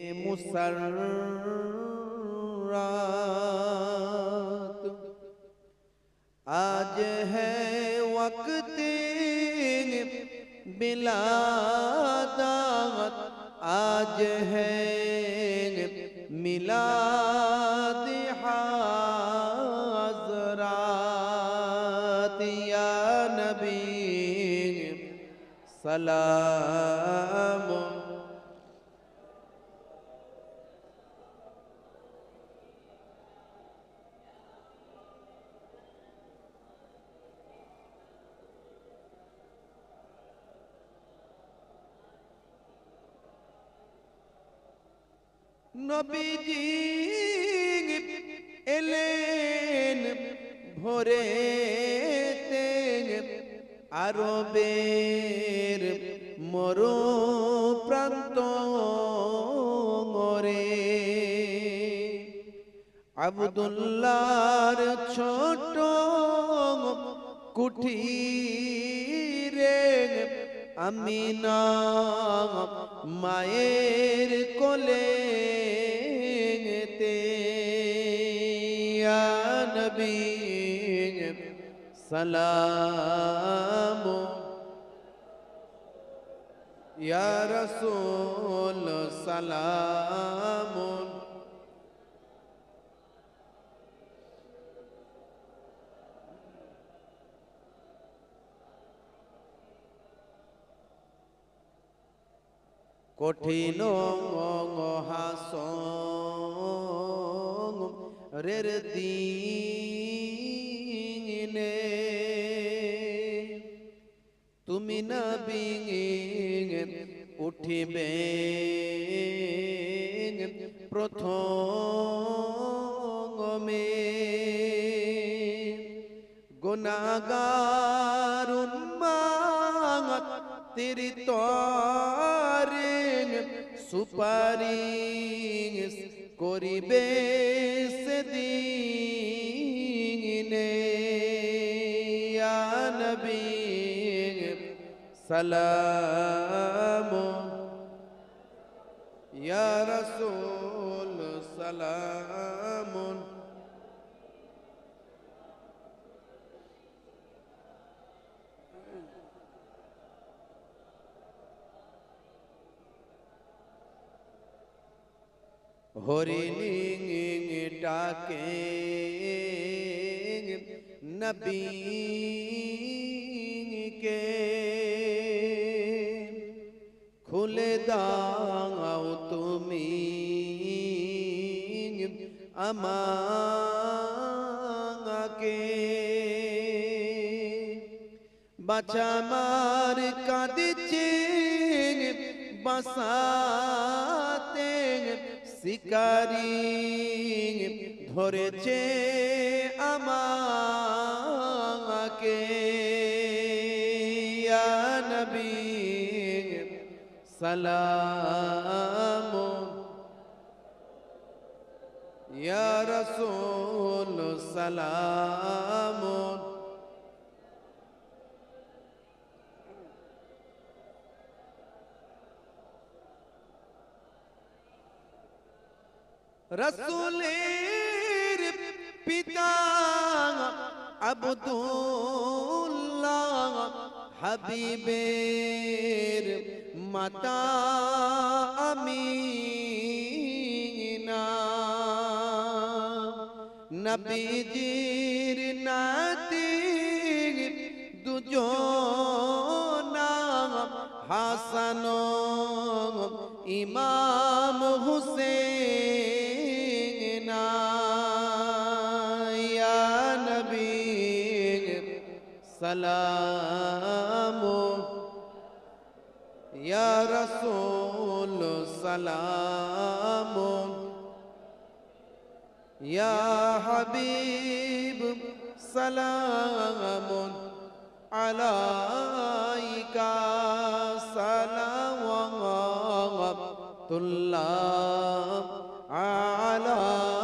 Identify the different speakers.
Speaker 1: मुसर्रात। आज है वक्त बिलादात आज है मिलाद हाजरात। नबी सलाम। নবীজি এলেন ভোরে আরবের মরু প্রান্ত মরে আবদুল্লার ছোট কুঠিরে আমিনা মায়ের কোলে তে ইয়া নবী সালাম ইয়া রসুল সালাম কঠিন হাস রের দিনে। তুমি না বিঙে উঠিবে। প্রথমে গুনাগার উন্মাদ তেরি তরে সুপারিশ করিবে সেদিনে ইয়া নবী সালাম ইয়া রাসূল সালাম হরিণী ডাকে নবীকে খুলে দাও তুমি আমাকে। বাচামার কাঁদিছে বাসাতে শিকারি ধরেছে আমাকে। নবী সালাম। ইয়া রসুল সালাম। রসুলের পিতা আবদুল্লাহ হাবিবের মাতা আমিনা। নবীজির سلام. يا رسول سلام. يا حبيب سلام. عليك سلام الله عليك